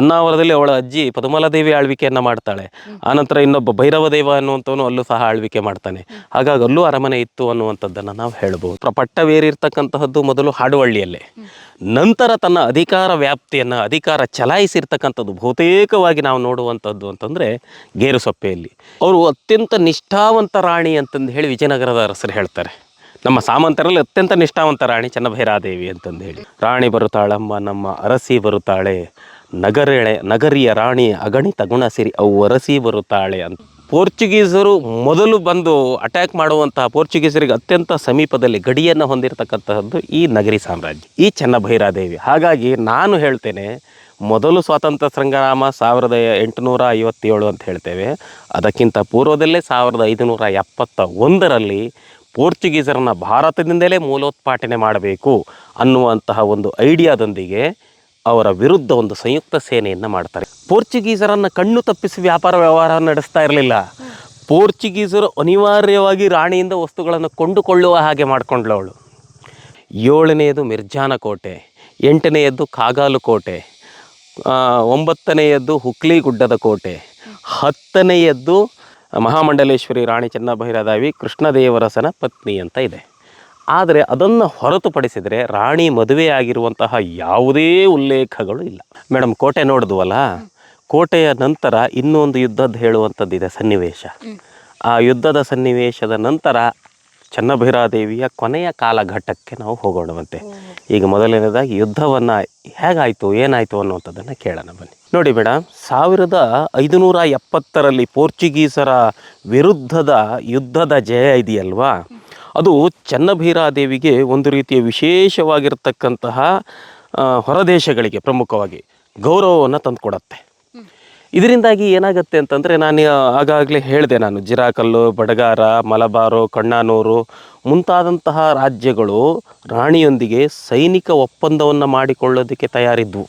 ಹೊನ್ನಾವರದಲ್ಲಿ ಅವಳ ಅಜ್ಜಿ ಪದುಮಲಾದೇವಿ ಆಳ್ವಿಕೆಯನ್ನ ಮಾಡ್ತಾಳೆ. ಆನಂತರ ಇನ್ನೊಬ್ಬ ಭೈರವ ದೇವ ಅನ್ನುವಂಥವನು ಅಲ್ಲೂ ಸಹ ಆಳ್ವಿಕೆ ಮಾಡ್ತಾನೆ. ಹಾಗಾಗಿ ಅಲ್ಲೂ ಅರಮನೆ ಇತ್ತು ಅನ್ನುವಂಥದ್ದನ್ನು ನಾವು ಹೇಳ್ಬೋದು. ಪಟ್ಟವೇರಿರ್ತಕ್ಕಂತಹದ್ದು ಮೊದಲು ಹಾಡುವಳ್ಳಿಯಲ್ಲೇ. ನಂತರ ತನ್ನ ಅಧಿಕಾರ ವ್ಯಾಪ್ತಿಯನ್ನು ಅಧಿಕಾರ ಚಲಾಯಿಸಿರ್ತಕ್ಕಂಥದ್ದು ಬಹುತೇಕವಾಗಿ ನಾವು ನೋಡುವಂಥದ್ದು ಅಂತಂದರೆ ಗೇರುಸೊಪ್ಪೆಯಲ್ಲಿ. ಅವರು ಅತ್ಯಂತ ನಿಷ್ಠಾವಂತ ರಾಣಿ ಅಂತಂದು ಹೇಳಿ ವಿಜಯನಗರದ ಅರಸರು ಹೇಳ್ತಾರೆ. ನಮ್ಮ ಸಾಮಂತರಲ್ಲಿ ಅತ್ಯಂತ ನಿಷ್ಠಾವಂತ ರಾಣಿ ಚನ್ನಭೈರಾದೇವಿ ಅಂತಂದು ಹೇಳಿ. ರಾಣಿ ಬರುತ್ತಾಳಮ್ಮ ನಮ್ಮ ಅರಸಿ ಬರುತ್ತಾಳೆ. ನಗರೆಳೆ, ನಗರಿಯ ರಾಣಿ ಅಗಣಿತ ಗುಣ ಸಿರಿ ಅವು ಒರಸಿ ಬರುತ್ತಾಳೆ ಅಂತ. ಪೋರ್ಚುಗೀಸರು ಮೊದಲು ಬಂದು ಅಟ್ಯಾಕ್ ಮಾಡುವಂತಹ ಪೋರ್ಚುಗೀಸರಿಗೆ ಅತ್ಯಂತ ಸಮೀಪದಲ್ಲಿ ಗಡಿಯನ್ನು ಹೊಂದಿರತಕ್ಕಂತಹದ್ದು ಈ ನಗರಿ ಸಾಮ್ರಾಜ್ಯ, ಈ ಚೆನ್ನಭೈರಾದೇವಿ ಹಾಗಾಗಿ ನಾನು ಹೇಳ್ತೇನೆ, ಮೊದಲು ಸ್ವಾತಂತ್ರ್ಯ ಸಂಗ್ರಾಮ ಸಾವಿರದ ಎಂಟುನೂರ ಐವತ್ತೇಳು ಅಂತ ಹೇಳ್ತೇವೆ. ಅದಕ್ಕಿಂತ ಪೂರ್ವದಲ್ಲೇ ಸಾವಿರದ ಐದುನೂರ ಎಪ್ಪತ್ತ ಒಂದರಲ್ಲಿ ಪೋರ್ಚುಗೀಸರನ್ನು ಭಾರತದಿಂದಲೇ ಮೂಲೋತ್ಪಾಟನೆ ಮಾಡಬೇಕು ಅನ್ನುವಂತಹ ಒಂದು ಐಡಿಯಾದೊಂದಿಗೆ ಅವರ ವಿರುದ್ಧ ಒಂದು ಸಂಯುಕ್ತ ಸೇನೆಯನ್ನು ಮಾಡ್ತಾರೆ. ಪೋರ್ಚುಗೀಸರನ್ನು ಕಣ್ಣು ತಪ್ಪಿಸಿ ವ್ಯಾಪಾರ ವ್ಯವಹಾರ ನಡೆಸ್ತಾ ಇರಲಿಲ್ಲ. ಪೋರ್ಚುಗೀಸರು ಅನಿವಾರ್ಯವಾಗಿ ರಾಣಿಯಿಂದ ವಸ್ತುಗಳನ್ನು ಕೊಂಡುಕೊಳ್ಳುವ ಹಾಗೆ ಮಾಡಿಕೊಂಡ್ಳು ಏಳನೆಯದು ಮಿರ್ಜಾನ ಕೋಟೆ, ಎಂಟನೆಯದ್ದು ಕಾಗಾಲು ಕೋಟೆ ಒಂಬತ್ತನೆಯದ್ದು ಹುಕ್ಲಿ ಗುಡ್ಡದ ಕೋಟೆ, ಹತ್ತನೆಯದ್ದು ಮಹಾಮಂಡಲೇಶ್ವರಿ ರಾಣಿ ಚೆನ್ನಭೈರದೇವಿ ಕೃಷ್ಣದೇವರಸನ ಪತ್ನಿ ಅಂತ ಇದೆ. ಆದರೆ ಅದನ್ನು ಹೊರತುಪಡಿಸಿದರೆ ರಾಣಿ ಮದುವೆಯಾಗಿರುವಂತಹ ಯಾವುದೇ ಉಲ್ಲೇಖಗಳು ಇಲ್ಲ. ಮೇಡಮ್ ಕೋಟೆ ನೋಡಿದ್ವಲ್ಲ? ಕೋಟೆಯ ನಂತರ ಇನ್ನೊಂದು ಯುದ್ಧದ ಹೇಳುವಂಥದ್ದಿದೆ ಸನ್ನಿವೇಶ. ಆ ಯುದ್ಧದ ಸನ್ನಿವೇಶದ ನಂತರ ಚನ್ನಭೈರಾದೇವಿಯ ಕೊನೆಯ ಕಾಲಘಟ್ಟಕ್ಕೆ ನಾವು ಹೋಗೋಣವಂತೆ. ಈಗ ಮೊದಲನೇದಾಗಿ ಯುದ್ಧವನ್ನು ಹೇಗಾಯಿತು ಏನಾಯಿತು ಅನ್ನುವಂಥದ್ದನ್ನು ಕೇಳೋಣ ಬನ್ನಿ. ನೋಡಿ ಮೇಡಮ್ ಸಾವಿರದ ಐದುನೂರ ಎಪ್ಪತ್ತರಲ್ಲಿ ಪೋರ್ಚುಗೀಸರ ವಿರುದ್ಧದ ಯುದ್ಧದ ಜಯ ಇದೆಯಲ್ವಾ? ಅದು ಚನ್ನಭೀರಾದೇವಿಗೆ ಒಂದು ರೀತಿಯ ವಿಶೇಷವಾಗಿರ್ತಕ್ಕಂತಹ ಹೊರದೇಶಗಳಿಗೆ ಪ್ರಮುಖವಾಗಿ ಗೌರವವನ್ನು ತಂದುಕೊಡತ್ತೆ. ಇದರಿಂದಾಗಿ ಏನಾಗುತ್ತೆ ಅಂತಂದರೆ ನಾನು ಆಗಾಗಲೇ ಹೇಳಿದೆ ನಾನು ಜಿರಾಕಲ್ಲು ಬಡಗಾರ ಮಲಬಾರು ಕಣ್ಣಾನೂರು ಮುಂತಾದಂತಹ ರಾಜ್ಯಗಳು ರಾಣಿಯೊಂದಿಗೆ ಸೈನಿಕ ಒಪ್ಪಂದವನ್ನು ಮಾಡಿಕೊಳ್ಳೋದಕ್ಕೆ ತಯಾರಿದ್ವು.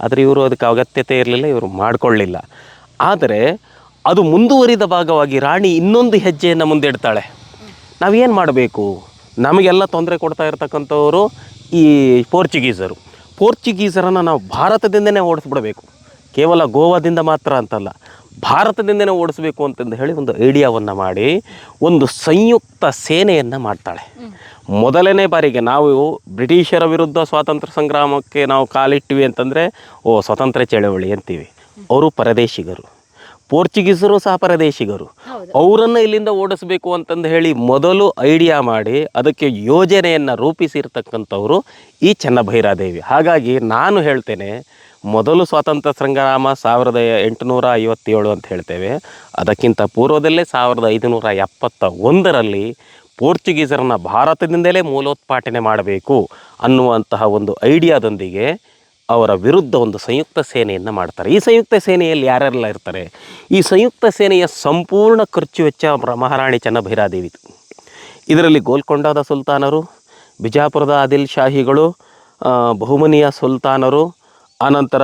ಆದರೆ ಇವರು ಅದಕ್ಕೆ ಅಗತ್ಯತೆ ಇರಲಿಲ್ಲ ಇವರು ಮಾಡಿಕೊಳ್ಳಿಲ್ಲ. ಆದರೆ ಅದು ಮುಂದುವರಿದ ಭಾಗವಾಗಿ ರಾಣಿ ಇನ್ನೊಂದು ಹೆಜ್ಜೆಯನ್ನು ಮುಂದಿಡ್ತಾಳೆ ನಾವೇನು ಮಾಡಬೇಕು? ನಮಗೆಲ್ಲ ತೊಂದರೆ ಕೊಡ್ತಾ ಇರತಕ್ಕಂಥವರು ಈ ಪೋರ್ಚುಗೀಸರು. ಪೋರ್ಚುಗೀಸರನ್ನು ನಾವು ಭಾರತದಿಂದನೇ ಓಡಿಸ್ಬಿಡಬೇಕು. ಕೇವಲ ಗೋವಾದಿಂದ ಮಾತ್ರ ಅಂತಲ್ಲ ಭಾರತದಿಂದನೇ ಓಡಿಸ್ಬೇಕು ಅಂತಂದು ಹೇಳಿ ಒಂದು ಐಡಿಯಾವನ್ನು ಮಾಡಿ ಒಂದು ಸಂಯುಕ್ತ ಸೇನೆಯನ್ನು ಮಾಡ್ತಾಳೆ. ಮೊದಲನೇ ಬಾರಿಗೆ ನಾವು ಬ್ರಿಟಿಷರ ವಿರುದ್ಧ ಸ್ವಾತಂತ್ರ್ಯ ಸಂಗ್ರಾಮಕ್ಕೆ ನಾವು ಕಾಲಿಟ್ಟಿವಿ ಅಂತಂದರೆ ಓ ಸ್ವಾತಂತ್ರ್ಯ ಚಳವಳಿ ಅಂತೀವಿ. ಅವರು ಪರದೇಶಿಗರು. ಪೋರ್ಚುಗೀಸರು ಸಹ ಪರದೇಶಿಗರು. ಅವರನ್ನು ಇಲ್ಲಿಂದ ಓಡಿಸಬೇಕು ಅಂತಂದು ಹೇಳಿ ಮೊದಲು ಐಡಿಯಾ ಮಾಡಿ ಅದಕ್ಕೆ ಯೋಜನೆಯನ್ನು ರೂಪಿಸಿರ್ತಕ್ಕಂಥವರು ಈ ಚೆನ್ನಭೈರಾದೇವಿ. ಹಾಗಾಗಿ ನಾನು ಹೇಳ್ತೇನೆ ಮೊದಲು ಸ್ವಾತಂತ್ರ್ಯ ಸಂಗ್ರಾಮ ಸಾವಿರದ ಎಂಟುನೂರ ಐವತ್ತೇಳು ಅಂತ ಹೇಳ್ತೇವೆ. ಅದಕ್ಕಿಂತ ಪೂರ್ವದಲ್ಲೇ ಸಾವಿರದ ಐದುನೂರ ಎಪ್ಪತ್ತ ಒಂದರಲ್ಲಿ ಪೋರ್ಚುಗೀಸರನ್ನು ಭಾರತದಿಂದಲೇ ಮೂಲೋತ್ಪಾಟನೆ ಮಾಡಬೇಕು ಅನ್ನುವಂತಹ ಒಂದು ಐಡಿಯಾದೊಂದಿಗೆ ಅವರ ವಿರುದ್ಧ ಒಂದು ಸಂಯುಕ್ತ ಸೇನೆಯನ್ನು ಮಾಡ್ತಾರೆ. ಈ ಸಂಯುಕ್ತ ಸೇನೆಯಲ್ಲಿ ಯಾರೆಲ್ಲ ಇರ್ತಾರೆ? ಈ ಸಂಯುಕ್ತ ಸೇನೆಯ ಸಂಪೂರ್ಣ ಖರ್ಚು ವೆಚ್ಚ ಮಹಾರಾಣಿ ಚೆನ್ನಭೈರಾದೇವಿ ಇದರಲ್ಲಿ ಗೋಲ್ಕೊಂಡದ ಸುಲ್ತಾನರು, ಬಿಜಾಪುರದ ಆದಿಲ್ ಶಾಹಿಗಳು ಬಹುಮನಿಯ ಸುಲ್ತಾನರು ಆನಂತರ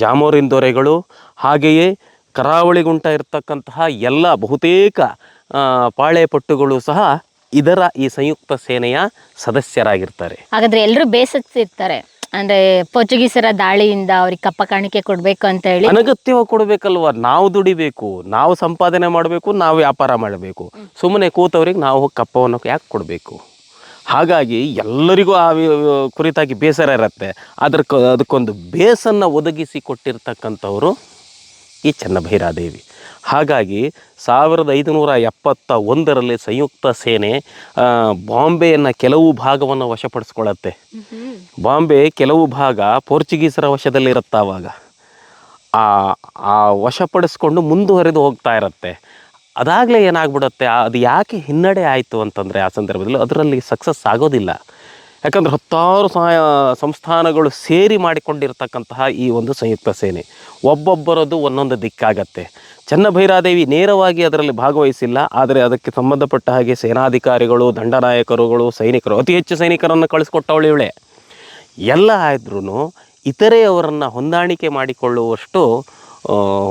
ಜಾಮೋರಿನ್ ದೊರೆಗಳು, ಹಾಗೆಯೇ ಕರಾವಳಿಗುಂಟ ಇರತಕ್ಕಂತಹ ಎಲ್ಲ ಬಹುತೇಕ ಪಾಳೆಪಟ್ಟುಗಳು ಸಹ ಇದರ ಈ ಸಂಯುಕ್ತ ಸೇನೆಯ ಸದಸ್ಯರಾಗಿರ್ತಾರೆ. ಹಾಗಾದರೆ ಎಲ್ಲರೂ ಬೇಸತ್ತಿರ್ತಾರೆ. ಅಂದ್ರೆ ಪೋರ್ಚುಗೀಸರ ದಾಳಿಯಿಂದ ಅವ್ರಿಗೆ ಕಪ್ಪ ಕಾಣಿಕೆ ಕೊಡ್ಬೇಕು ಅಂತ ಹೇಳಿ. ಅನಗತ್ಯವಾಗಿ ಕೊಡ್ಬೇಕಲ್ವ? ನಾವು ದುಡಿಬೇಕು, ನಾವು ಸಂಪಾದನೆ ಮಾಡಬೇಕು, ನಾವು ವ್ಯಾಪಾರ ಮಾಡಬೇಕು. ಸುಮ್ಮನೆ ಕೂತವ್ರಿಗೆ ನಾವು ಕಪ್ಪವನ್ನು ಯಾಕೆ ಕೊಡಬೇಕು? ಹಾಗಾಗಿ ಎಲ್ಲರಿಗೂ ಆ ಕುರಿತಾಗಿ ಬೇಸರ ಇರುತ್ತೆ. ಅದ್ರ ಕ- ಅದಕ್ಕೊಂದು ಬೇಸನ್ನು ಒದಗಿಸಿ ಕೊಟ್ಟಿರ್ತಕ್ಕಂಥವರು ಈ ಚೆನ್ನಭೈರಾದೇವಿ. ಹಾಗಾಗಿ ಸಾವಿರದ ಐದುನೂರ ಎಪ್ಪತ್ತ ಒಂದರಲ್ಲಿ ಸಂಯುಕ್ತ ಸೇನೆ ಬಾಂಬೆಯನ್ನು ಕೆಲವು ಭಾಗವನ್ನು ವಶಪಡಿಸ್ಕೊಳ್ಳುತ್ತೆ. ಬಾಂಬೆ ಕೆಲವು ಭಾಗ ಪೋರ್ಚುಗೀಸರ ವಶದಲ್ಲಿರುತ್ತೆ ಆವಾಗ ಆ ಆ ವಶಪಡಿಸ್ಕೊಂಡು ಮುಂದುವರೆದು ಹೋಗ್ತಾ ಇರುತ್ತೆ. ಅದಾಗಲೇ ಏನಾಗ್ಬಿಡುತ್ತೆ ಅದು ಯಾಕೆ ಹಿನ್ನಡೆ ಆಯಿತು ಅಂತಂದರೆ ಆ ಸಂದರ್ಭದಲ್ಲಿ ಅದರಲ್ಲಿ ಸಕ್ಸಸ್ ಆಗೋದಿಲ್ಲ. ಯಾಕಂದ್ರೆ ಹತ್ತಾರು ಸಹಾಯ ಸಂಸ್ಥಾನಗಳು ಸೇರಿ ಮಾಡಿಕೊಂಡಿರ್ತಕ್ಕಂತಹ ಈ ಒಂದು ಸಂಯುಕ್ತ ಸೇನೆ. ಒಬ್ಬೊಬ್ಬರದು ಒಂದೊಂದು ದಿಕ್ಕಾಗತ್ತೆ. ಚನ್ನಭೈರಾದೇವಿ ನೇರವಾಗಿ ಅದರಲ್ಲಿ ಭಾಗವಹಿಸಿಲ್ಲ, ಆದರೆ ಅದಕ್ಕೆ ಸಂಬಂಧಪಟ್ಟ ಹಾಗೆ ಸೇನಾಧಿಕಾರಿಗಳು, ದಂಡನಾಯಕರುಗಳು, ಸೈನಿಕರು, ಅತಿ ಹೆಚ್ಚು ಸೈನಿಕರನ್ನು ಕಳಿಸ್ಕೊಟ್ಟವಳು ಇವಳೆ. ಎಲ್ಲ ಆದ್ರೂ ಇತರೆಯವರನ್ನು ಹೊಂದಾಣಿಕೆ ಮಾಡಿಕೊಳ್ಳುವಷ್ಟು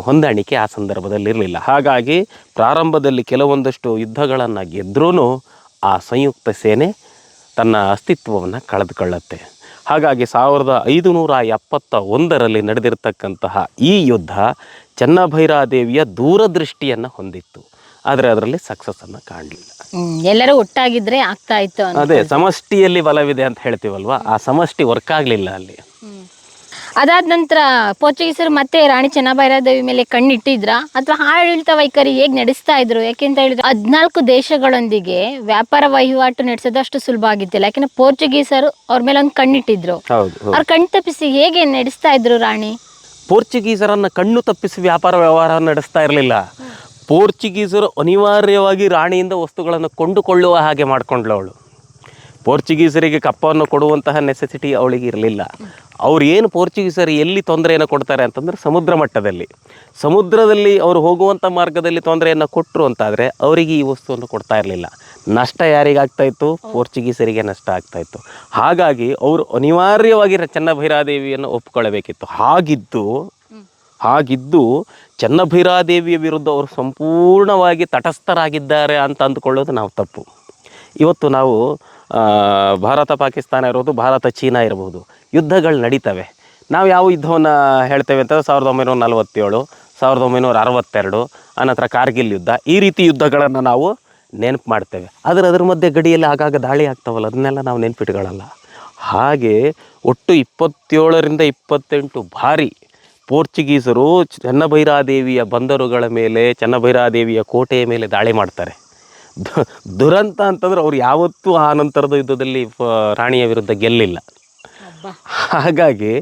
ಹೊಂದಾಣಿಕೆ ಆ ಸಂದರ್ಭದಲ್ಲಿ ಇರಲಿಲ್ಲ. ಹಾಗಾಗಿ ಪ್ರಾರಂಭದಲ್ಲಿ ಕೆಲವೊಂದಷ್ಟು ಯುದ್ಧಗಳನ್ನು ಗೆದ್ರೂ ಆ ಸಂಯುಕ್ತ ಸೇನೆ ತನ್ನ ಅಸ್ತಿತ್ವವನ್ನು ಕಳೆದುಕೊಳ್ಳುತ್ತೆ. ಹಾಗಾಗಿ ಸಾವಿರದ ಐದು ನೂರ ಎಪ್ಪತ್ತ ಒಂದರಲ್ಲಿ ನಡೆದಿರತಕ್ಕಂತಹ ಈ ಯುದ್ಧ ಚೆನ್ನಭೈರಾದೇವಿಯ ದೂರದೃಷ್ಟಿಯನ್ನು ಹೊಂದಿತ್ತು. ಆದರೆ ಅದರಲ್ಲಿ ಸಕ್ಸಸ್ಸನ್ನು ಕಾಣಲಿಲ್ಲ. ಎಲ್ಲರೂ ಒಟ್ಟಾಗಿದ್ರೆ ಆಗ್ತಾ ಇತ್ತು ಅದೇ ಸಮಷ್ಟಿಯಲ್ಲಿ ಬಲವಿದೆ ಅಂತ ಹೇಳ್ತೀವಲ್ವಾ? ಆ ಸಮಷ್ಟಿ ವರ್ಕ್ ಆಗಲಿಲ್ಲ ಅಲ್ಲಿ. ಅದಾದ ನಂತರ ಪೋರ್ಚುಗೀಸರು ಮತ್ತೆ ರಾಣಿ ಚೆನ್ನಭೈರಾದೇವಿ ಮೇಲೆ ಕಣ್ಣಿಟ್ಟಿದ್ರ? ಅಥವಾ ಆಡಳಿತ ವೈಖರಿ ಹೇಗೆ ನಡೆಸ್ತಾ ಇದ್ರು? ಯಾಕೆಂತ ಹೇಳಿದ್ರೆ ಹದ್ನಾಲ್ಕು ದೇಶಗಳೊಂದಿಗೆ ವ್ಯಾಪಾರ ವಹಿವಾಟು ನಡೆಸೋದಷ್ಟು ಸುಲಭ ಆಗಿದ್ದಿಲ್ಲ. ಯಾಕೆಂದ್ರೆ ಪೋರ್ಚುಗೀಸರು ಅವ್ರ ಮೇಲೆ ಒಂದು ಕಣ್ಣಿಟ್ಟಿದ್ರು. ಅವ್ರ ಕಣ್ ತಪ್ಪಿಸಿ ಹೇಗೆ ನಡೆಸ್ತಾ ಇದ್ರು ರಾಣಿ? ಪೋರ್ಚುಗೀಸರನ್ನ ಕಣ್ಣು ತಪ್ಪಿಸಿ ವ್ಯಾಪಾರ ವ್ಯವಹಾರ ನಡೆಸ್ತಾ ಇರಲಿಲ್ಲ. ಪೋರ್ಚುಗೀಸರು ಅನಿವಾರ್ಯವಾಗಿ ರಾಣಿಯಿಂದ ವಸ್ತುಗಳನ್ನು ಕೊಂಡುಕೊಳ್ಳುವ ಹಾಗೆ ಮಾಡ್ಕೊಂಡ್ಳು ಅವಳು ಪೋರ್ಚುಗೀಸರಿಗೆ ಕಪ್ಪವನ್ನು ಕೊಡುವಂತಹ ನೆಸೆಸಿಟಿ ಅವಳಿಗೆ ಇರಲಿಲ್ಲ. ಅವ್ರು ಏನು ಪೋರ್ಚುಗೀಸರು ಎಲ್ಲಿ ತೊಂದರೆಯನ್ನು ಕೊಡ್ತಾರೆ ಅಂತಂದರೆ ಸಮುದ್ರ ಮಟ್ಟದಲ್ಲಿ. ಸಮುದ್ರದಲ್ಲಿ ಅವರು ಹೋಗುವಂಥ ಮಾರ್ಗದಲ್ಲಿ ತೊಂದರೆಯನ್ನು ಕೊಟ್ಟರು ಅಂತಾದರೆ ಅವರಿಗೆ ಈ ವಸ್ತುವನ್ನು ಕೊಡ್ತಾ ಇರಲಿಲ್ಲ. ನಷ್ಟ ಯಾರಿಗಾಗ್ತಾ ಇತ್ತು? ಪೋರ್ಚುಗೀಸರಿಗೆ ನಷ್ಟ ಆಗ್ತಾ ಇತ್ತು. ಹಾಗಾಗಿ ಅವರು ಅನಿವಾರ್ಯವಾಗಿ ಚನ್ನಭೈರಾದೇವಿಯನ್ನು ಒಪ್ಪಿಕೊಳ್ಳಬೇಕಿತ್ತು ಹಾಗಿದ್ದು ಹಾಗಿದ್ದು ಚೆನ್ನಭೈರಾದೇವಿಯ ವಿರುದ್ಧ ಅವರು ಸಂಪೂರ್ಣವಾಗಿ ತಟಸ್ಥರಾಗಿದ್ದಾರೆ ಅಂತ ಅಂದುಕೊಳ್ಳೋದು ನಾವು ತಪ್ಪು. ಇವತ್ತು ನಾವು ಭಾರತ ಪಾಕಿಸ್ತಾನ ಇರ್ಬೋದು ಭಾರತ ಚೀನಾ ಇರಬಹುದು ಯುದ್ಧಗಳು ನಡೀತವೆ. ನಾವು ಯಾವ ಯುದ್ಧವನ್ನು ಹೇಳ್ತೇವೆ ಅಂತ ಸಾವಿರದ ಒಂಬೈನೂರ ನಲವತ್ತೇಳು, ಸಾವಿರದ ಒಂಬೈನೂರ ಅರವತ್ತೆರಡು ಆನಂತರ ಕಾರ್ಗಿಲ್ ಯುದ್ಧ. ಈ ರೀತಿ ಯುದ್ಧಗಳನ್ನು ನಾವು ನೆನಪು ಮಾಡ್ತೇವೆ. ಆದರೆ ಅದ್ರ ಮಧ್ಯೆ ಗಡಿಯಲ್ಲಿ ಆಗಾಗ ದಾಳಿ ಆಗ್ತಾವಲ್ಲ, ಅದನ್ನೆಲ್ಲ ನಾವು ನೆನ್ಪಿಟ್ಕೊಳ್ಳಲ್ಲ. ಹಾಗೆ ಒಟ್ಟು ಇಪ್ಪತ್ತೇಳರಿಂದ ಇಪ್ಪತ್ತೆಂಟು ಬಾರಿ ಪೋರ್ಚುಗೀಸರು ಚೆನ್ನಭೈರಾದೇವಿಯ ಬಂದರುಗಳ ಮೇಲೆ, ಚೆನ್ನಭೈರಾದೇವಿಯ ಕೋಟೆಯ ಮೇಲೆ ದಾಳಿ ಮಾಡ್ತಾರೆ. ದುರಂತ ಅಂತಂದ್ರೆ ಅವ್ರು ಯಾವತ್ತೂ ಆ ನಂತರದ ಯುದ್ಧದಲ್ಲಿ ರಾಣಿಯ ವಿರುದ್ಧ ಗೆಲ್ಲಿಲ್ಲ. ಹಾಗಾಗಿ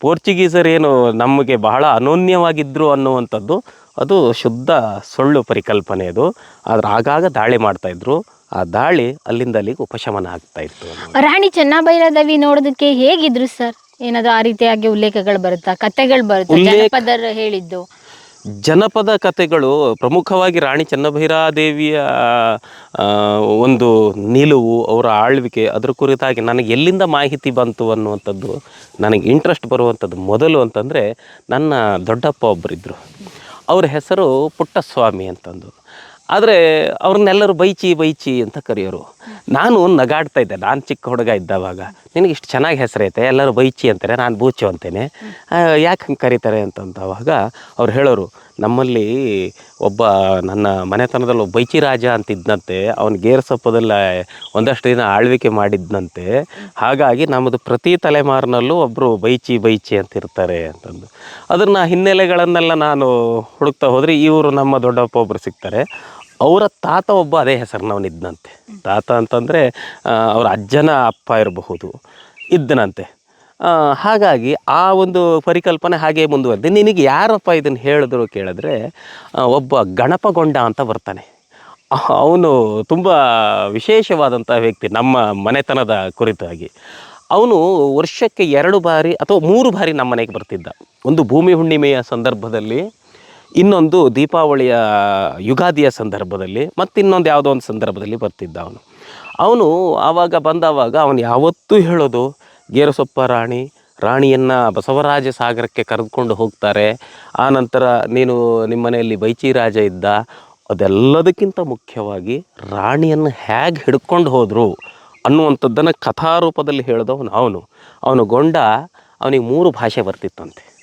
ಪೋರ್ಚುಗೀಸರ್ ಏನು ನಮಗೆ ಬಹಳ ಅನೋನ್ಯವಾಗಿದ್ದರು ಅನ್ನುವಂಥದ್ದು ಅದು ಶುದ್ಧ ಸುಳ್ಳು ಪರಿಕಲ್ಪನೆ ಅದು. ಆದ್ರೆ ಆಗಾಗ ದಾಳಿ ಮಾಡ್ತಾಯಿದ್ರು ಆ ದಾಳಿ ಅಲ್ಲಿಂದ ಅಲ್ಲಿಗೆ ಉಪಶಮನ ಆಗ್ತಾ ಇತ್ತು. ರಾಣಿ ಚೆನ್ನಭೈರಾದೇವಿ ನೋಡೋದಕ್ಕೆ ಹೇಗಿದ್ರು ಸರ್? ಏನಾದ್ರು ಆ ರೀತಿಯಾಗಿ ಉಲ್ಲೇಖಗಳು ಬರುತ್ತಾ? ಕತೆಗಳು ಬರುತ್ತಾ? ಹೇಳಿದ್ದು. ಜನಪದ ಕಥೆಗಳು ಪ್ರಮುಖವಾಗಿ ರಾಣಿ ಚೆನ್ನಭೈರಾದೇವಿಯ ಒಂದು ನಿಲುವು, ಅವರ ಆಳ್ವಿಕೆ, ಅದರ ಕುರಿತಾಗಿ ನನಗೆ ಎಲ್ಲಿಂದ ಮಾಹಿತಿ ಬಂತು ಅನ್ನುವಂಥದ್ದು, ನನಗೆ ಇಂಟ್ರೆಸ್ಟ್ ಬರುವಂಥದ್ದು ಮೊದಲು ಅಂತಂದರೆ ನನ್ನ ದೊಡ್ಡಪ್ಪ ಒಬ್ಬರಿದ್ದರು ಅವ್ರ ಹೆಸರು ಪುಟ್ಟಸ್ವಾಮಿ ಅಂತಂದು. ಆದರೆ ಅವ್ರನ್ನೆಲ್ಲರೂ ಬೈಚಿ ಬೈಚಿ ಅಂತ ಕರೆಯೋರು. ನಾನು ನಗಾಡ್ತಾ ಇದ್ದೆ. ನಾನು ಚಿಕ್ಕ ಹುಡುಗ ಇದ್ದಾವಾಗ. ನಿನಗೆ ಇಷ್ಟು ಚೆನ್ನಾಗಿ ಹೆಸರೈತೆ ಎಲ್ಲರೂ ಬೈಚಿ ಅಂತಾರೆ, ನಾನು ಬೂಚು ಅಂತೇನೆ. ಯಾಕೆ ಹಂಗೆ ಕರೀತಾರೆ ಅಂತಂದವಾಗ ಅವ್ರು ಹೇಳೋರು, ನಮ್ಮಲ್ಲಿ ಒಬ್ಬ ನನ್ನ ಮನೆತನದಲ್ಲಿ ಒಬ್ಬ ಬೈಚಿ ರಾಜ ಅಂತಿದ್ದಂತೆ ಅವನು ಗೇರ್ಸಪ್ಪದಲ್ಲ ಒಂದಷ್ಟು ದಿನ ಆಳ್ವಿಕೆ ಮಾಡಿದ್ದಂತೆ ಹಾಗಾಗಿ ನಮ್ಮದು ಪ್ರತಿ ತಲೆಮಾರಿನಲ್ಲೂ ಒಬ್ಬರು ಬೈಚಿ ಬೈಚಿ ಅಂತಿರ್ತಾರೆ ಅಂತಂದು. ಅದನ್ನು ಹಿನ್ನೆಲೆಗಳನ್ನೆಲ್ಲ ನಾನು ಹುಡುಕ್ತಾ ಹೋದರೆ ಇವರು ನಮ್ಮ ದೊಡ್ಡಪ್ಪ ಒಬ್ಬರು ಸಿಗ್ತಾರೆ. ಅವರ ತಾತ ಒಬ್ಬ ಅದೇ ಹೆಸರಿನವನಿದ್ದನಂತೆ ತಾತ ಅಂತಂದರೆ ಅವರ ಅಜ್ಜನ ಅಪ್ಪ ಇರಬಹುದು, ಇದ್ದನಂತೆ. ಹಾಗಾಗಿ ಆ ಒಂದು ಪರಿಕಲ್ಪನೆ ಹಾಗೆ ಮುಂದುವರೆದು. ನಿನಗೆ ಯಾರಪ್ಪ ಇದನ್ನು ಹೇಳಿದ್ರು ಕೇಳಿದ್ರೆ ಒಬ್ಬ ಗಣಪಗೊಂಡ ಅಂತ ಬರ್ತಾನೆ. ಅವನು ತುಂಬ ವಿಶೇಷವಾದಂಥ ವ್ಯಕ್ತಿ ನಮ್ಮ ಮನೆತನದ ಕುರಿತಾಗಿ ಅವನು ವರ್ಷಕ್ಕೆ ಎರಡು ಬಾರಿ ಅಥವಾ ಮೂರು ಬಾರಿ ನಮ್ಮ ಮನೆಗೆ ಬರ್ತಿದ್ದ. ಒಂದು ಭೂಮಿ ಹುಣ್ಣಿಮೆಯ ಸಂದರ್ಭದಲ್ಲಿ ಇನ್ನೊಂದು ದೀಪಾವಳಿಯ ಯುಗಾದಿಯ ಸಂದರ್ಭದಲ್ಲಿ ಮತ್ತಿನ್ನೊಂದು ಯಾವುದೋ ಒಂದು ಸಂದರ್ಭದಲ್ಲಿ ಬರ್ತಿದ್ದ ಅವನು. ಅವನು ಆವಾಗ ಬಂದವಾಗ ಅವನು ಯಾವತ್ತೂ ಹೇಳೋದು, ಗೇರುಸೊಪ್ಪ ರಾಣಿ, ರಾಣಿಯನ್ನು ಬಸವರಾಜ ಸಾಗರಕ್ಕೆ ಕರೆದುಕೊಂಡು ಹೋಗ್ತಾರೆ. ಆ ನಂತರ ನೀನು ನಿಮ್ಮ ಮನೆಯಲ್ಲಿ ಬೈಚಿ ರಾಜ ಇದ್ದ. ಅದೆಲ್ಲದಕ್ಕಿಂತ ಮುಖ್ಯವಾಗಿ ರಾಣಿಯನ್ನು ಹೇಗೆ ಹಿಡ್ಕೊಂಡು ಹೋದರು? ಅನ್ನುವಂಥದ್ದನ್ನು ಕಥಾರೂಪದಲ್ಲಿ ಹೇಳಿದವನು ಅವನು. ಅವನು ಗೊಂಡ, ಅವನಿಗೆ ಮೂರು ಭಾಷೆ ಬರ್ತಿತ್ತಂತೆ.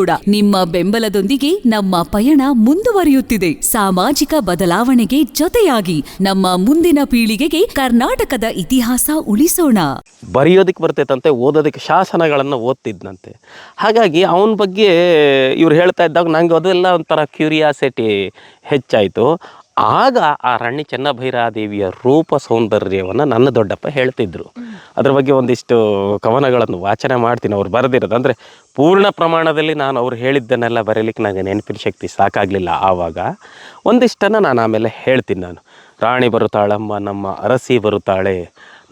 ಕೂಡ ನಿಮ್ಮ ಬೆಂಬಲದೊಂದಿಗೆ ನಮ್ಮ ಪಯಣ ಮುಂದುವರಿಯುತ್ತಿದೆ. ಸಾಮಾಜಿಕ ಬದಲಾವಣೆಗೆ ಜೊತೆಯಾಗಿ ನಮ್ಮ ಮುಂದಿನ ಪೀಳಿಗೆಗೆ ಕರ್ನಾಟಕದ ಇತಿಹಾಸ ಉಳಿಸೋಣ. ಬರೆಯೋದಕ್ಕೆ ಬರ್ತೈತಂತೆ ಓದೋದಕ್ಕೆ ಶಾಸನಗಳನ್ನು ಓದ್ತಿದ್ನಂತೆ. ಹಾಗಾಗಿ ಅವನ ಬಗ್ಗೆ ಇವ್ರು ಹೇಳ್ತಾ ಇದ್ದಾಗ ನಂಗೆ ಅದೆಲ್ಲ ಒಂಥರ ಕ್ಯೂರಿಯಾಸಿಟಿ ಹೆಚ್ಚಾಯಿತು. ಆಗ ಆ ರಾಣಿ ಚೆನ್ನಭೈರಾದೇವಿಯ ರೂಪ ಸೌಂದರ್ಯವನ್ನು ನನ್ನ ದೊಡ್ಡಪ್ಪ ಹೇಳ್ತಿದ್ರು. ಅದ್ರ ಬಗ್ಗೆ ಒಂದಿಷ್ಟು ಕವನಗಳನ್ನು ವಾಚನ ಮಾಡ್ತೀನಿ ಅವ್ರು ಬರೆದಿರೋದು. ಅಂದರೆ ಪೂರ್ಣ ಪ್ರಮಾಣದಲ್ಲಿ ನಾನು ಅವ್ರು ಹೇಳಿದ್ದನ್ನೆಲ್ಲ ಬರೀಲಿಕ್ಕೆ ನನಗೆ ನೆನಪಿನ ಶಕ್ತಿ ಸಾಕಾಗಲಿಲ್ಲ. ಆವಾಗ ಒಂದಿಷ್ಟನ್ನು ನಾನು ಆಮೇಲೆ ಹೇಳ್ತೀನಿ ನಾನು. ರಾಣಿ ಬರುತ್ತಾಳಮ್ಮ, ನಮ್ಮ ಅರಸಿ ಬರುತ್ತಾಳೆ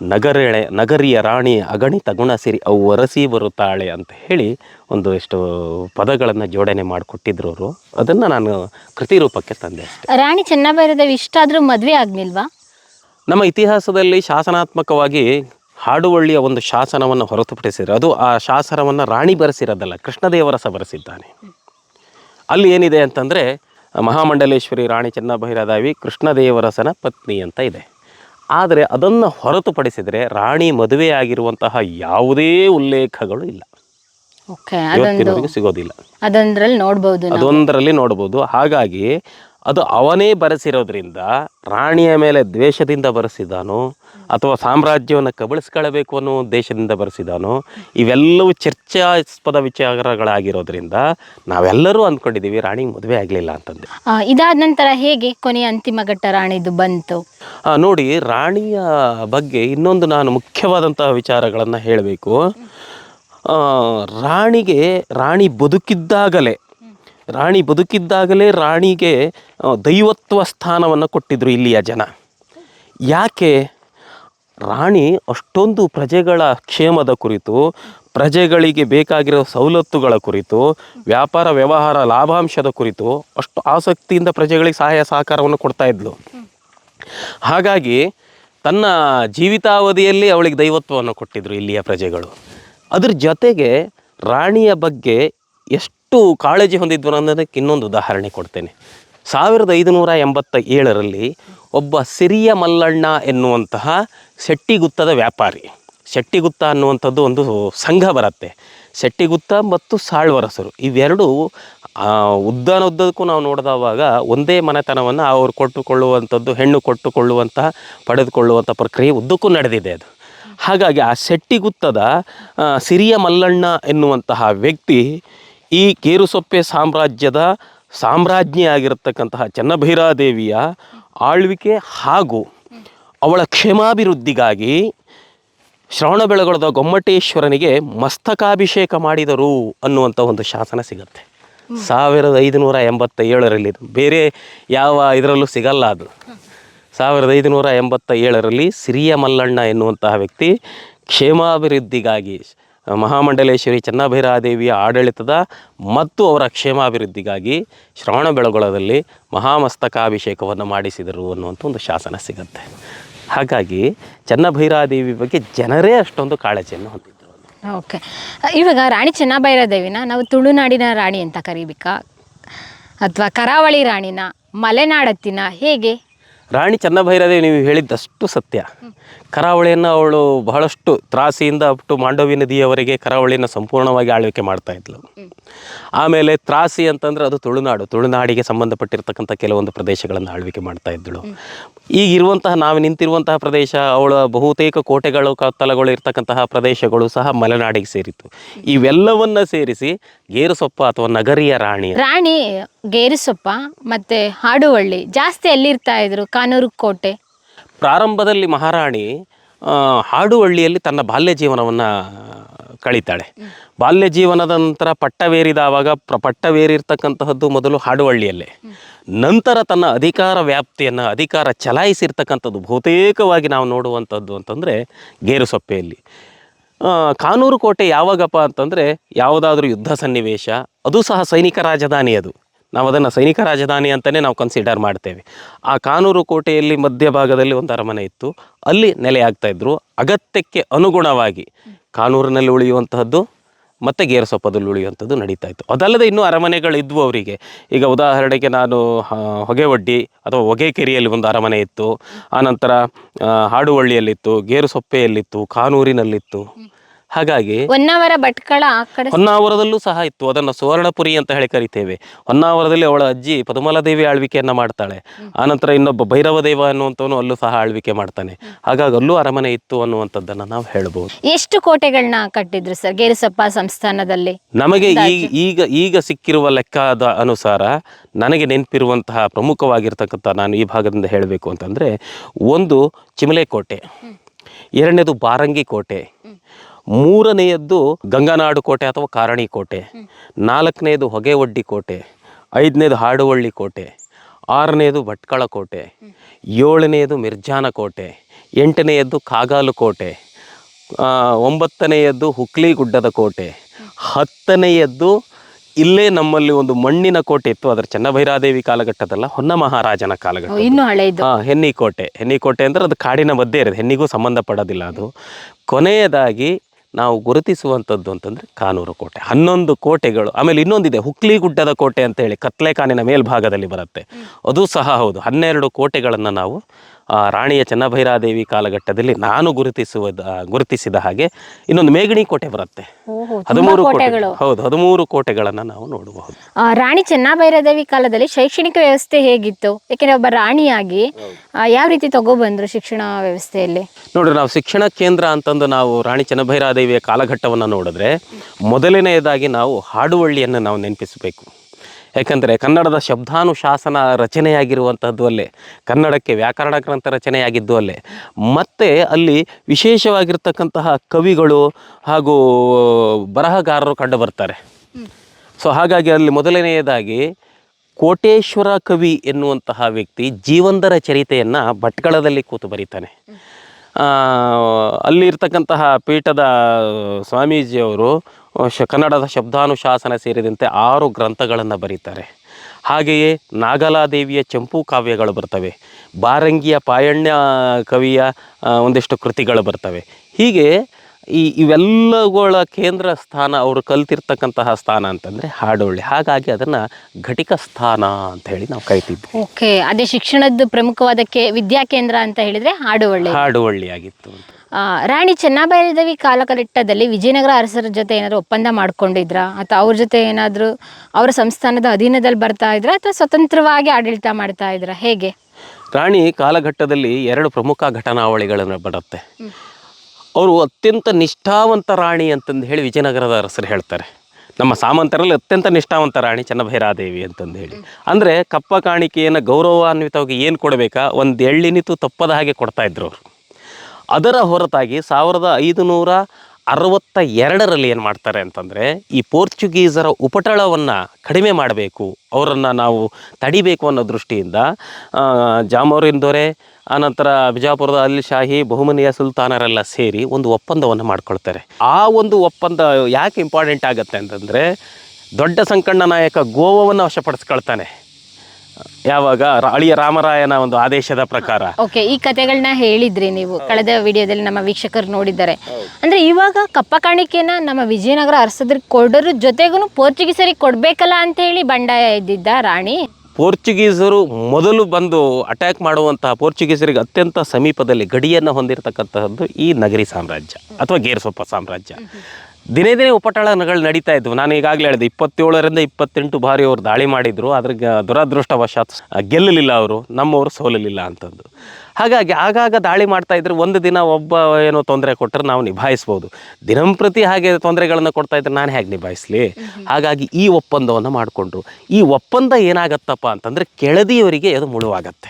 ನಗರಳೆ ನಗರಿಯ ರಾಣಿ ಅಗಣಿತ ಗುಣ ಸಿರಿ ಅವು ಒರಸಿ ಬರುತ್ತಾಳೆ ಅಂತ ಹೇಳಿ ಒಂದು ಇಷ್ಟು ಪದಗಳನ್ನು ಜೋಡಣೆ ಮಾಡಿಕೊಟ್ಟಿದ್ರು ಅವರು. ಅದನ್ನು ನಾನು ಕೃತಿ ರೂಪಕ್ಕೆ ತಂದೆ ರಾಣಿ ಚೆನ್ನಭೈರದೇವಿ ಇಷ್ಟಾದರೂ ಮದುವೆ ಆಗಲಿಲ್ವಾ? ನಮ್ಮ ಇತಿಹಾಸದಲ್ಲಿ ಶಾಸನಾತ್ಮಕವಾಗಿ ಹಾಡುವಳ್ಳಿಯ ಒಂದು ಶಾಸನವನ್ನು ಹೊರತುಪಡಿಸಿದ್ರೆ ಅದು ಆ ಶಾಸನವನ್ನು ರಾಣಿ ಬರೆಸಿರೋದಲ್ಲ ಕೃಷ್ಣದೇವರಸ ಬರೆಸಿದ್ದಾನೆ. ಅಲ್ಲಿ ಏನಿದೆ ಅಂತಂದರೆ ಮಹಾಮಂಡಲೇಶ್ವರಿ ರಾಣಿ ಚೆನ್ನಭೈರದೇವಿ ಕೃಷ್ಣದೇವರಸನ ಪತ್ನಿ ಅಂತ ಇದೆ. ಆದರೆ ಅದನ್ನು ಹೊರತುಪಡಿಸಿದರೆ ರಾಣಿ ಮದುವೆಯಾಗಿರುವಂತಹ ಯಾವುದೇ ಉಲ್ಲೇಖಗಳು ಇಲ್ಲ. ಸಿಗೋದಿಲ್ಲ. ಅದೊಂದ್ರಲ್ಲಿ ನೋಡ್ಬೋದು ನಾವು. ಅದೊಂದರಲ್ಲಿ ನೋಡ್ಬೋದು. ಹಾಗಾಗಿ ಅದು ಅವನೇ ಬರೆಸಿರೋದ್ರಿಂದ ರಾಣಿಯ ಮೇಲೆ ದ್ವೇಷದಿಂದ ಬರೆಸಿದಾನೋ ಅಥವಾ ಸಾಮ್ರಾಜ್ಯವನ್ನು ಕಬಳಿಸ್ಕೊಳ್ಬೇಕು ಅನ್ನೋ ಉದ್ದೇಶದಿಂದ ಬರೆಸಿದಾನೋ ಇವೆಲ್ಲವೂ ಚರ್ಚಾಸ್ಪದ ವಿಚಾರಗಳಾಗಿರೋದ್ರಿಂದ ನಾವೆಲ್ಲರೂ ಅಂದ್ಕೊಂಡಿದ್ದೀವಿ ರಾಣಿ ಮದುವೆ ಆಗಲಿಲ್ಲ ಅಂತಂದು. ಇದಾದ ನಂತರ ಹೇಗೆ ಕೊನೆಯ ಅಂತಿಮ ಘಟ್ಟ ರಾಣಿದು ಬಂತು? ನೋಡಿ ರಾಣಿಯ ಬಗ್ಗೆ ಇನ್ನೊಂದು ನಾನು ಮುಖ್ಯವಾದಂತಹ ವಿಚಾರಗಳನ್ನು ಹೇಳಬೇಕು. ರಾಣಿಗೆ ರಾಣಿ ಬದುಕಿದ್ದಾಗಲೇ ರಾಣಿ ಬದುಕಿದ್ದಾಗಲೇ ರಾಣಿಗೆ ದೈವತ್ವ ಸ್ಥಾನವನ್ನು ಕೊಟ್ಟಿದ್ರು ಇಲ್ಲಿಯ ಜನ. ಯಾಕೆ? ರಾಣಿ ಅಷ್ಟೊಂದು ಪ್ರಜೆಗಳ ಕ್ಷೇಮದ ಕುರಿತು, ಪ್ರಜೆಗಳಿಗೆ ಬೇಕಾಗಿರೋ ಸವಲತ್ತುಗಳ ಕುರಿತು, ವ್ಯಾಪಾರ ವ್ಯವಹಾರ ಲಾಭಾಂಶದ ಕುರಿತು ಅಷ್ಟು ಆಸಕ್ತಿಯಿಂದ ಪ್ರಜೆಗಳಿಗೆ ಸಹಾಯ ಸಹಕಾರವನ್ನು ಕೊಡ್ತಾ ಇದ್ಲು. ಹಾಗಾಗಿ ತನ್ನ ಜೀವಿತಾವಧಿಯಲ್ಲಿ ಅವಳಿಗೆ ದೈವತ್ವವನ್ನು ಕೊಟ್ಟಿದ್ರು ಇಲ್ಲಿಯ ಪ್ರಜೆಗಳು. ಅದ್ರ ಜೊತೆಗೆ ರಾಣಿಯ ಬಗ್ಗೆ ಎಷ್ಟು ಕಾಳಜಿ ಹೊಂದಿದ್ವು ಅನ್ನೋದಕ್ಕೆ ಇನ್ನೊಂದು ಉದಾಹರಣೆ ಕೊಡ್ತೇನೆ. ಸಾವಿರದ ಐದುನೂರ ಎಂಬತ್ತ ಏಳರಲ್ಲಿ ಒಬ್ಬ ಸಿರಿಯ ಮಲ್ಲಣ್ಣ ಎನ್ನುವಂತಹ ಶೆಟ್ಟಿಗುತ್ತದ ವ್ಯಾಪಾರಿ. ಶೆಟ್ಟಿಗುತ್ತ ಅನ್ನುವಂಥದ್ದು ಒಂದು ಸಂಘ ಬರುತ್ತೆ. ಶೆಟ್ಟಿಗುತ್ತ ಮತ್ತು ಸಾಳ್ವರಸರು. ಇವೆರಡು ಉದ್ದಾನ ಉದ್ದಕ್ಕೂ ನಾವು ನೋಡಿದವಾಗ ಒಂದೇ ಮನೆತನವನ್ನು ಅವರು ಕೊಟ್ಟುಕೊಳ್ಳುವಂಥದ್ದು, ಹೆಣ್ಣು ಕೊಟ್ಟುಕೊಳ್ಳುವಂತಹ, ಪಡೆದುಕೊಳ್ಳುವಂಥ ಪ್ರಕ್ರಿಯೆ ಉದ್ದಕ್ಕೂ ನಡೆದಿದೆ ಅದು. ಹಾಗಾಗಿ ಆ ಶೆಟ್ಟಿಗುತ್ತದ ಸಿರಿಯ ಮಲ್ಲಣ್ಣ ಎನ್ನುವಂತಹ ವ್ಯಕ್ತಿ ಈ ಕೇರುಸೊಪ್ಪೆ ಸಾಮ್ರಾಜ್ಯದ ಸಾಮ್ರಾಜ್ಞಿಯಾಗಿರತಕ್ಕಂತಹ ಚೆನ್ನಭೈರಾದೇವಿಯ ಆಳ್ವಿಕೆ ಹಾಗೂ ಅವಳ ಕ್ಷೇಮಾಭಿವೃದ್ಧಿಗಾಗಿ ಶ್ರವಣಬೆಳಗೊಳದ ಗೊಮ್ಮಟೇಶ್ವರನಿಗೆ ಮಸ್ತಕಾಭಿಷೇಕ ಮಾಡಿದರು ಅನ್ನುವಂಥ ಒಂದು ಶಾಸನ ಸಿಗುತ್ತೆ. ಸಾವಿರದ ಐದುನೂರ ಎಂಬತ್ತ ಏಳರಲ್ಲಿ ಬೇರೆ ಯಾವ ಇದರಲ್ಲೂ ಸಿಗಲ್ಲ ಅದು. ಸಾವಿರದ ಐದುನೂರ ಎಂಬತ್ತ ಏಳರಲ್ಲಿ ಸಿರಿಯ ಮಲ್ಲಣ್ಣ ಎನ್ನುವಂತಹ ವ್ಯಕ್ತಿ ಕ್ಷೇಮಾಭಿವೃದ್ಧಿಗಾಗಿ ಮಹಾಮಂಡಲೇಶ್ವರಿ ಚೆನ್ನಭೈರಾದೇವಿಯ ಆಡಳಿತದ ಮತ್ತು ಅವರ ಕ್ಷೇಮಾಭಿವೃದ್ಧಿಗಾಗಿ ಶ್ರವಣಬೆಳಗೊಳದಲ್ಲಿ ಮಹಾಮಸ್ತಕಾಭಿಷೇಕವನ್ನು ಮಾಡಿಸಿದರು ಅನ್ನುವಂಥ ಒಂದು ಶಾಸನ ಸಿಗುತ್ತೆ. ಹಾಗಾಗಿ ಚೆನ್ನಭೈರಾದೇವಿ ಬಗ್ಗೆ ಜನರೇ ಅಷ್ಟೊಂದು ಕಾಳಜಿಯನ್ನು ಹೊಂದಿದ್ದರು ಓಕೆ. ಇವಾಗ ರಾಣಿ ಚೆನ್ನಭೈರಾದೇವಿನ ನಾವು ತುಳುನಾಡಿನ ರಾಣಿ ಅಂತ ಕರಿಬೇಕಾ? ಅಥವಾ ಕರಾವಳಿ ರಾಣಿನ ಮಲೆನಾಡತ್ತಿನ ಹೇಗೆ? ರಾಣಿ ಚೆನ್ನಭೈರಾದೇವಿ ನೀವು ಹೇಳಿದ್ದಷ್ಟು ಸತ್ಯ. ಕರಾವಳಿಯನ್ನು ಅವಳು ಬಹಳಷ್ಟು ತ್ರಾಸಿಯಿಂದ ಅಪ್ ಟು ಮಾಂಡವಿ ನದಿಯವರೆಗೆ ಕರಾವಳಿಯನ್ನು ಸಂಪೂರ್ಣವಾಗಿ ಆಳ್ವಿಕೆ ಮಾಡ್ತಾ ಇದ್ಲು. ಆಮೇಲೆ ತ್ರಾಸಿ ಅಂತಂದ್ರೆ ಅದು ತುಳುನಾಡು, ತುಳುನಾಡಿಗೆ ಸಂಬಂಧಪಟ್ಟಿರ್ತಕ್ಕಂಥ ಕೆಲವೊಂದು ಪ್ರದೇಶಗಳನ್ನು ಆಳ್ವಿಕೆ ಮಾಡ್ತಾ ಇದ್ದಳು. ಈಗಿರುವಂತಹ ನಾವು ನಿಂತಿರುವಂತಹ ಪ್ರದೇಶ, ಅವಳ ಬಹುತೇಕ ಕೋಟೆಗಳು ಕತ್ತಲಗಳು ಇರ್ತಕ್ಕಂತಹ ಪ್ರದೇಶಗಳು ಸಹ ಮಲೆನಾಡಿಗೆ ಸೇರಿತ್ತು. ಇವೆಲ್ಲವನ್ನ ಸೇರಿಸಿ ಗೇರುಸೊಪ್ಪ ಅಥವಾ ನಗರಿಯ ರಾಣಿ. ರಾಣಿ ಗೇರುಸೊಪ್ಪ ಮತ್ತೆ ಹಾಡುವಳ್ಳಿ ಜಾಸ್ತಿ ಎಲ್ಲಿರ್ತಾ ಇದ್ರು? ಕಾನೂರು ಕೋಟೆ. ಪ್ರಾರಂಭದಲ್ಲಿ ಮಹಾರಾಣಿ ಹಾಡುವಳ್ಳಿಯಲ್ಲಿ ತನ್ನ ಬಾಲ್ಯ ಜೀವನವನ್ನು ಕಳೀತಾಳೆ. ಬಾಲ್ಯ ಜೀವನದ ನಂತರ ಪಟ್ಟವೇರಿದಾವಾಗ ಪ್ರ ಪಟ್ಟವೇರಿರ್ತಕ್ಕಂತಹದ್ದು ಮೊದಲು ಹಾಡುವಳ್ಳಿಯಲ್ಲೇ ನಂತರ ತನ್ನ ಅಧಿಕಾರ ವ್ಯಾಪ್ತಿಯನ್ನು, ಅಧಿಕಾರ ಚಲಾಯಿಸಿರ್ತಕ್ಕಂಥದ್ದು ಬಹುತೇಕವಾಗಿ ನಾವು ನೋಡುವಂಥದ್ದು ಅಂತಂದರೆ ಗೇರುಸೊಪ್ಪೆಯಲ್ಲಿ. ಕಾನೂರು ಕೋಟೆ ಯಾವಾಗಪ್ಪ ಅಂತಂದರೆ ಯಾವುದಾದ್ರೂ ಯುದ್ಧ ಸನ್ನಿವೇಶ, ಅದು ಸಹ ಸೈನಿಕ ರಾಜಧಾನಿ ಅದು. ನಾವು ಅದನ್ನು ಸೈನಿಕ ರಾಜಧಾನಿ ಅಂತಲೇ ನಾವು ಕನ್ಸಿಡರ್ ಮಾಡ್ತೇವೆ. ಆ ಕಾನೂರು ಕೋಟೆಯಲ್ಲಿ ಮಧ್ಯಭಾಗದಲ್ಲಿ ಒಂದು ಅರಮನೆ ಇತ್ತು. ಅಲ್ಲಿ ನೆಲೆ ಆಗ್ತಾಯಿದ್ರು ಅಗತ್ಯಕ್ಕೆ ಅನುಗುಣವಾಗಿ ಕಾನೂರಿನಲ್ಲಿ ಉಳಿಯುವಂತಹದ್ದು ಮತ್ತು ಗೇರುಸೊಪ್ಪದಲ್ಲಿ ಉಳಿಯುವಂಥದ್ದು ನಡೀತಾ ಇತ್ತು. ಅದಲ್ಲದೆ ಇನ್ನೂ ಅರಮನೆಗಳಿದ್ವು ಅವರಿಗೆ. ಈಗ ಉದಾಹರಣೆಗೆ ನಾನು ಹೊಗೆವಡ್ಡಿ ಅಥವಾ ಹೊಗೆಕೆರೆಯಲ್ಲಿ ಒಂದು ಅರಮನೆ ಇತ್ತು. ಆನಂತರ ಹಾಡುವಳ್ಳಿಯಲ್ಲಿತ್ತು, ಗೇರುಸೊಪ್ಪೆಯಲ್ಲಿತ್ತು, ಕಾನೂರಿನಲ್ಲಿತ್ತು. ಹಾಗಾಗಿ ಹೊನ್ನಾವರ ಭಟ್ಕಳ ಆ ಕಡೆ ಹೊನ್ನಾವರದಲ್ಲೂ ಸಹ ಇತ್ತು. ಅದನ್ನು ಸುವರ್ಣಪುರಿ ಅಂತ ಹೇಳಿ ಕರಿತೇವೆ. ಹೊನ್ನಾವರದಲ್ಲಿ ಅವಳ ಅಜ್ಜಿ ಪದುಮಲದೇವಿ ಆಳ್ವಿಕೆಯನ್ನ ಮಾಡ್ತಾಳೆ. ಆನಂತರ ಇನ್ನೊಬ್ಬ ಭೈರವ ದೇವ ಅನ್ನುವಂಥವನು ಅಲ್ಲೂ ಸಹ ಆಳ್ವಿಕೆ ಮಾಡ್ತಾನೆ. ಹಾಗಾಗಿ ಅಲ್ಲೂ ಅರಮನೆ ಇತ್ತು ಅನ್ನುವಂಥದ್ದನ್ನ ನಾವು ಹೇಳಬಹುದು ಎಷ್ಟು ಕೋಟೆಗಳನ್ನ ಕಟ್ಟಿದ್ರು ಸರ್ ಗೇರುಸಪ್ಪ ಸಂಸ್ಥಾನದಲ್ಲಿ? ನಮಗೆ ಈಗ ಈಗ ಈಗ ಸಿಕ್ಕಿರುವ ಲೆಕ್ಕದ ಅನುಸಾರ ನನಗೆ ನೆನಪಿರುವಂತಹ ಪ್ರಮುಖವಾಗಿರ್ತಕ್ಕಂಥ ನಾನು ಈ ಭಾಗದಿಂದ ಹೇಳಬೇಕು ಅಂತಂದ್ರೆ ಒಂದು ಚಿಮಲೆ ಕೋಟೆ ಎರಡನೇದು ಬಾರಂಗಿ ಕೋಟೆ. ಮೂರನೆಯದ್ದು ಗಂಗನಾಡು ಕೋಟೆ ಅಥವಾ ಕಾರಣಿ ಕೋಟೆ. ನಾಲ್ಕನೇದು ಹೊಗೆವಡ್ಡಿ ಕೋಟೆ. ಐದನೇದು ಹಾಡುವಳ್ಳಿ ಕೋಟೆ. ಆರನೇದು ಭಟ್ಕಳ ಕೋಟೆ. ಏಳನೆಯದು ಮಿರ್ಜಾನ ಕೋಟೆ. ಎಂಟನೆಯದ್ದು ಕಾಗಾಲು ಕೋಟೆ. ಒಂಬತ್ತನೆಯದ್ದು ಹುಕ್ಲಿ ಗುಡ್ಡದ ಕೋಟೆ. ಹತ್ತನೆಯದ್ದು ಇಲ್ಲೇ ನಮ್ಮಲ್ಲಿ ಒಂದು ಮಣ್ಣಿನ ಕೋಟೆ ಇತ್ತು. ಅದರ ಚೆನ್ನಭೈರಾದೇವಿ ಕಾಲಘಟ್ಟದಲ್ಲ ಹೊನ್ನ ಮಹಾರಾಜನ ಕಾಲಘಟ್ಟ ಇನ್ನು ಹಳೆಯದು ಕೋಟೆ. ಹೆನ್ನಿ ಕೋಟೆ ಅಂದ್ರೆ ಅದು ಕಾಡಿನ ಮಧ್ಯೆ ಇರೋದು. ಹೆನ್ನಿಗೂ ಸಂಬಂಧಪಡೋದಿಲ್ಲ ಅದು. ಕೊನೆಯದಾಗಿ ನಾವು ಗುರುತಿಸುವಂಥದ್ದು ಅಂತಂದರೆ ಕಾನೂರು ಕೋಟೆ. ಹನ್ನೊಂದು ಕೋಟೆಗಳು ಆಮೇಲೆ ಇನ್ನೊಂದಿದೆ ಹುಕ್ಲಿ ಗುಡ್ಡದ ಕೋಟೆ ಅಂತ ಹೇಳಿ ಕತ್ಲೆಕಾನಿನ ಮೇಲ್ಭಾಗದಲ್ಲಿ ಬರುತ್ತೆ. ಅದು ಸಹ ಹೌದು ಹನ್ನೆರಡು ಕೋಟೆಗಳನ್ನು ನಾವು ರಾಣಿಯ ಚೆನ್ನಭೈರಾದೇವಿ ಕಾಲಘಟ್ಟದಲ್ಲಿ ನಾನು ಗುರುತಿಸುವ ಗುರುತಿಸಿದ ಹಾಗೆ ಇನ್ನೊಂದು ಮೇಗಣಿ ಕೋಟೆ ಬರುತ್ತೆ. ಹದಿಮೂರು ಕೋಟೆ ಕೋಟೆಗಳು. ಹೌದು ಹದಿಮೂರು ಕೋಟೆಗಳನ್ನು ನಾವು ನೋಡಬಹುದು. ಆ, ರಾಣಿ ಚೆನ್ನಭೈರಾದೇವಿ ಕಾಲದಲ್ಲಿ ಶೈಕ್ಷಣಿಕ ವ್ಯವಸ್ಥೆ ಹೇಗಿತ್ತು? ಯಾಕೆಂದ್ರೆ ಒಬ್ಬ ರಾಣಿಯಾಗಿ ಆ, ಯಾವ ರೀತಿ ತಗೊಬಂದ್ರು ಶಿಕ್ಷಣ ವ್ಯವಸ್ಥೆಯಲ್ಲಿ? ನೋಡ್ರಿ ನಾವು ಶಿಕ್ಷಣ ಕೇಂದ್ರ ಅಂತಂದು ನಾವು ರಾಣಿ ಚೆನ್ನಭೈರಾದೇವಿಯ ಕಾಲಘಟ್ಟವನ್ನು ನೋಡಿದ್ರೆ ಮೊದಲನೆಯದಾಗಿ ನಾವು ಹಾಡುವಳ್ಳಿಯನ್ನು ನಾವು ನೆನಪಿಸಬೇಕು. ಯಾಕಂದರೆ ಕನ್ನಡದ ಶಬ್ದಾನುಶಾಸನ ರಚನೆಯಾಗಿರುವಂಥದ್ದು ಅಲ್ಲೇ, ಕನ್ನಡಕ್ಕೆ ವ್ಯಾಕರಣ ಗ್ರಂಥ ರಚನೆಯಾಗಿದ್ದು ಅಲ್ಲೇ. ಮತ್ತು ಅಲ್ಲಿ ವಿಶೇಷವಾಗಿರ್ತಕ್ಕಂತಹ ಕವಿಗಳು ಹಾಗೂ ಬರಹಗಾರರು ಕಂಡು ಬರ್ತಾರೆ ಸೊ ಹಾಗಾಗಿ ಅಲ್ಲಿ ಮೊದಲನೆಯದಾಗಿ ಕೋಟೇಶ್ವರ ಕವಿ ಎನ್ನುವಂತಹ ವ್ಯಕ್ತಿ ಜೀವಂದರ ಚರಿತೆಯನ್ನು ಭಟ್ಕಳದಲ್ಲಿ ಕೂತು ಬರೀತಾನೆ. ಅಲ್ಲಿರ್ತಕ್ಕಂತಹ ಪೀಠದ ಸ್ವಾಮೀಜಿಯವರು ಶ, ಕನ್ನಡದ ಶಬ್ದಾನುಶಾಸನ ಸೇರಿದಂತೆ ಆರು ಗ್ರಂಥಗಳನ್ನು ಬರೀತಾರೆ. ಹಾಗೆಯೇ ನಾಗಲಾದೇವಿಯ ಚಂಪು ಕಾವ್ಯಗಳು ಬರ್ತವೆ. ಬಾರಂಗಿಯ ಪಾಯಣ್ಯ ಕವಿಯ ಒಂದಿಷ್ಟು ಕೃತಿಗಳು ಬರ್ತವೆ. ಹೀಗೆ ಈ ಇವೆಲ್ಲಗಳ ಕೇಂದ್ರ ಸ್ಥಾನ ಅವರು ಕಲ್ತಿರ್ತಕ್ಕಂತಹ ಸ್ಥಾನ ಅಂತಂದರೆ ಹಾಡೋಳ್ಳಿ. ಹಾಗಾಗಿ ಅದನ್ನು ಘಟಿಕ ಸ್ಥಾನ ಅಂತ ಹೇಳಿ ನಾವು ಕರಿತಿದ್ವಿ. ಓಕೆ ಅದೇ ಶಿಕ್ಷಣದ ಪ್ರಮುಖವಾದ ಕೇ ವಿದ್ಯಾ ಕೇಂದ್ರ ಅಂತ ಹೇಳಿದ್ರೆ ಹಾಡುವಳ್ಳಿ ಹಾಡುವಳ್ಳಿ ಆಗಿತ್ತು ರಾಣಿ ಚೆನ್ನಭೈರದೇವಿ ಕಾಲಘಟ್ಟದಲ್ಲಿ ವಿಜಯನಗರ ಅರಸರ ಜೊತೆ ಏನಾದ್ರು ಒಪ್ಪಂದ ಮಾಡ್ಕೊಂಡಿದ್ರಾ? ಅಥವಾ ಅವ್ರ ಜೊತೆ ಏನಾದರೂ ಅವರ ಸಂಸ್ಥಾನದ ಅಧೀನದಲ್ಲಿ ಬರ್ತಾ ಇದ್ರಾ? ಅಥವಾ ಸ್ವತಂತ್ರವಾಗಿ ಆಡಳಿತ ಮಾಡ್ತಾ ಇದ್ರಾ? ಹೇಗೆ? ರಾಣಿ ಕಾಲಘಟ್ಟದಲ್ಲಿ ಎರಡು ಪ್ರಮುಖ ಘಟನಾವಳಿಗಳನ್ನು ಬರುತ್ತೆ. ಅವರು ಅತ್ಯಂತ ನಿಷ್ಠಾವಂತ ರಾಣಿ ಅಂತಂದು ಹೇಳಿ ವಿಜಯನಗರದ ಅರಸರು ಹೇಳ್ತಾರೆ. ನಮ್ಮ ಸಾಮಂತರಲ್ಲಿ ಅತ್ಯಂತ ನಿಷ್ಠಾವಂತ ರಾಣಿ ಚನ್ನಭೈರಾದೇವಿ ಅಂತಂದು ಹೇಳಿ. ಅಂದರೆ ಕಪ್ಪ ಕಾಣಿಕೆಯನ್ನು ಗೌರವಾನ್ವಿತವಾಗಿ ಏನು ಕೊಡಬೇಕಾ? ಒಂದು ಎಳ್ಳಿನಿತು ತಪ್ಪದ ಹಾಗೆ ಕೊಡ್ತಾ ಇದ್ರು ಅವರು. ಅದರ ಹೊರತಾಗಿ ಸಾವಿರದ ಐದುನೂರ ಅರವತ್ತ ಎರಡರಲ್ಲಿ ಏನು ಮಾಡ್ತಾರೆ ಅಂತಂದರೆ ಈ ಪೋರ್ಚುಗೀಸರ ಉಪಟಳವನ್ನು ಕಡಿಮೆ ಮಾಡಬೇಕು, ಅವರನ್ನು ನಾವು ತಡಿಬೇಕು ಅನ್ನೋ ದೃಷ್ಟಿಯಿಂದ ಜಾಮೋರಿನ ದೊರೆ ಆನಂತರ ಬಿಜಾಪುರದ ಅಲ್ ಶಾಹಿ, ಬಹುಮನಿಯ ಸುಲ್ತಾನರೆಲ್ಲ ಸೇರಿ ಒಂದು ಒಪ್ಪಂದವನ್ನು ಮಾಡ್ಕೊಳ್ತಾರೆ. ಆ ಒಂದು ಒಪ್ಪಂದ ಯಾಕೆ ಇಂಪಾರ್ಟೆಂಟ್ ಆಗುತ್ತೆ ಅಂತಂದರೆ ದೊಡ್ಡ ಸಂಕಣ್ಣ ನಾಯಕ ಗೋವವನ್ನು ವಶಪಡಿಸ್ಕೊಳ್ತಾನೆ. ಯಾವಾಗ ರ- ಅಳಿಯ ರಾಮರಾಯನ ಒಂದು ಆದೇಶದ ಪ್ರಕಾರ. ಓಕೆ ಈ ಕಥೆಗಳನ್ನ ಹೇಳಿದ್ರಿ ನೀವು. ಕಳೆದ ವಿಡಿಯೋದಲ್ಲಿ ನಮ್ಮ ವೀಕ್ಷಕರು ನೋಡಿದ್ದಾರೆ. ಅಂದ್ರೆ ಇವಾಗ ಕಪ್ಪ ಕಾಣಿಕೆನ ನಮ್ಮ ವಿಜಯನಗರ ಅರಸದ್ರಿಗೆ ಕೊಡೋರು ಜೊತೆಗೂ ಪೋರ್ಚುಗೀಸರಿಗೆ ಕೊಡ್ಬೇಕಲ್ಲ ಅಂತ ಹೇಳಿ ಬಂಡಾಯ ಇದ್ದಿದ್ದ ರಾಣಿ. ಪೋರ್ಚುಗೀಸರು ಮೊದಲು ಬಂದು ಅಟ್ಯಾಕ್ ಮಾಡುವಂತಹ ಪೋರ್ಚುಗೀಸರಿಗೆ ಅತ್ಯಂತ ಸಮೀಪದಲ್ಲಿ ಗಡಿಯನ್ನು ಹೊಂದಿರತಕ್ಕಂತಹದ್ದು ಈ ನಗರಿ ಸಾಮ್ರಾಜ್ಯ ಅಥವಾ ಗೇರ್ಸೊಪ್ಪ ಸಾಮ್ರಾಜ್ಯ. ದಿನೇ ದಿನೇ ಉಪಟಳನಗಳು ನಡೀತಾ ಇದ್ವು. ನಾನು ಈಗಾಗಲೇ ಹೇಳಿದೆ ಇಪ್ಪತ್ತೇಳರಿಂದ ಇಪ್ಪತ್ತೆಂಟು ಬಾರಿ ಅವರು ದಾಳಿ ಮಾಡಿದರು. ಅದ್ರ ದುರದೃಷ್ಟವಶಾತ್ ಗೆಲ್ಲಲಿಲ್ಲ ಅವರು ನಮ್ಮವರು ಸೋಲಲಿಲ್ಲ ಅಂತಂದು ಹಾಗಾಗಿ ಆಗಾಗ ದಾಳಿ ಮಾಡ್ತಾ ಇದ್ರೆ ಒಂದು ದಿನ ಒಬ್ಬ ಏನೋ ತೊಂದರೆ ಕೊಟ್ಟರೆ ನಾವು ನಿಭಾಯಿಸ್ಬೋದು. ದಿನಂಪ್ರತಿ ಹಾಗೆ ತೊಂದರೆಗಳನ್ನು ಕೊಡ್ತಾ ಇದ್ರೆ ನಾನು ಹೇಗೆ ನಿಭಾಯಿಸಲಿ? ಹಾಗಾಗಿ ಈ ಒಪ್ಪಂದವನ್ನು ಮಾಡಿಕೊಂಡ್ರು. ಈ ಒಪ್ಪಂದ ಏನಾಗತ್ತಪ್ಪ ಅಂತಂದರೆ ಕೆಳದಿಯವರಿಗೆ ಅದು ಮುಳುವಾಗತ್ತೆ.